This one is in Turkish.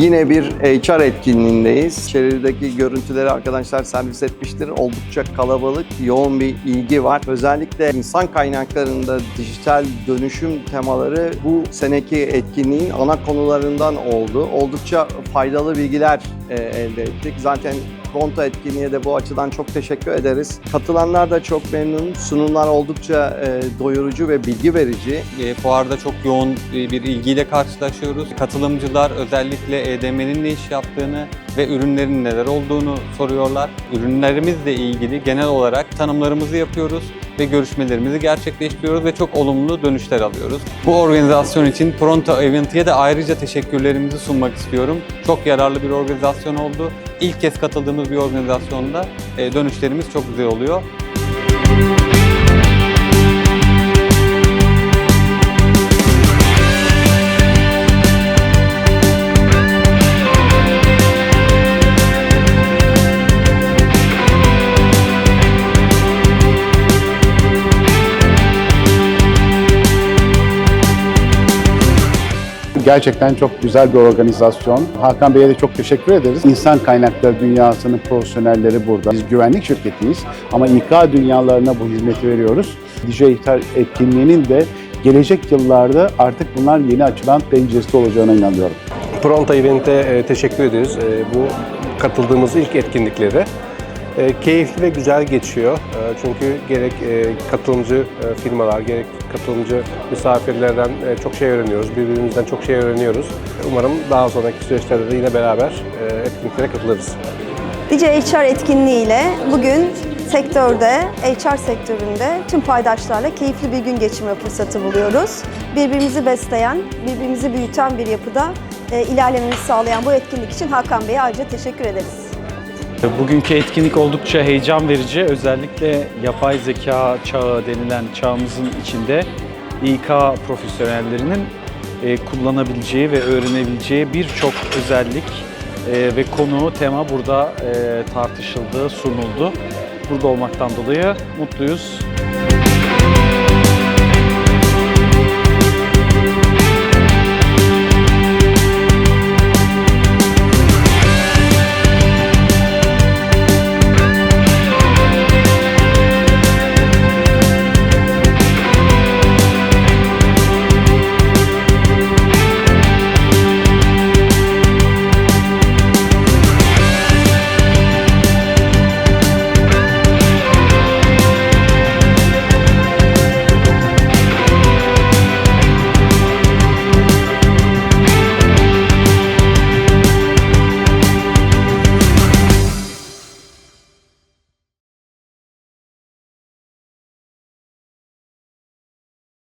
Yine bir HR etkinliğindeyiz. İçerideki görüntüleri arkadaşlar servis etmiştir. Oldukça kalabalık, yoğun bir ilgi var. Özellikle insan kaynaklarında dijital dönüşüm temaları bu seneki etkinliğin ana konularından oldu. Oldukça faydalı bilgiler e, elde ettik. Zaten Pronto etkinliğe de bu açıdan çok teşekkür ederiz. Katılanlar da çok memnun. Sunumlar oldukça e, doyurucu ve bilgi verici. E, Fuarda çok yoğun e, bir ilgiyle karşılaşıyoruz. Katılımcılar özellikle EDM'nin ne iş yaptığını ve ürünlerin neler olduğunu soruyorlar. Ürünlerimizle ilgili genel olarak tanımlarımızı yapıyoruz ve görüşmelerimizi gerçekleştiriyoruz ve çok olumlu dönüşler alıyoruz. Bu organizasyon için Pronto Event'e de ayrıca teşekkürlerimizi sunmak istiyorum. Çok yararlı bir organizasyon oldu. İlk kez katıldığımız bir organizasyonda e, dönüşlerimiz çok güzel oluyor. Gerçekten çok güzel bir organizasyon. Hakan Bey'e de çok teşekkür ederiz. İnsan kaynakları dünyasının profesyonelleri burada. Biz güvenlik şirketiyiz ama İK dünyalarına bu hizmeti veriyoruz. Dijital etkinliğinin de gelecek yıllarda artık bunlar yeni açılan penceresi olacağına inanıyorum. Pronto Event'e e, teşekkür ederiz. E, Bu katıldığımız ilk etkinlikleri. E, Keyifli ve güzel geçiyor. E, Çünkü gerek e, katılımcı e, firmalar, gerek katılımcı misafirlerden e, çok şey öğreniyoruz. Birbirimizden çok şey öğreniyoruz. Umarım daha sonraki süreçlerde de yine beraber e, etkinliklere katılırız. DJ HR etkinliğiyle bugün sektörde, HR sektöründe tüm paydaşlarla keyifli bir gün geçirme fırsatı buluyoruz. Birbirimizi besleyen, birbirimizi büyüten bir yapıda e, ilerlememizi sağlayan bu etkinlik için Hakan Bey'e ayrıca teşekkür ederiz. Bugünkü etkinlik oldukça heyecan verici. Özellikle yapay zeka çağı denilen çağımızın içinde İK profesyonellerinin e, kullanabileceği ve öğrenebileceği birçok özellik e, ve konu, tema burada e, tartışıldı, sunuldu. Burada olmaktan dolayı mutluyuz.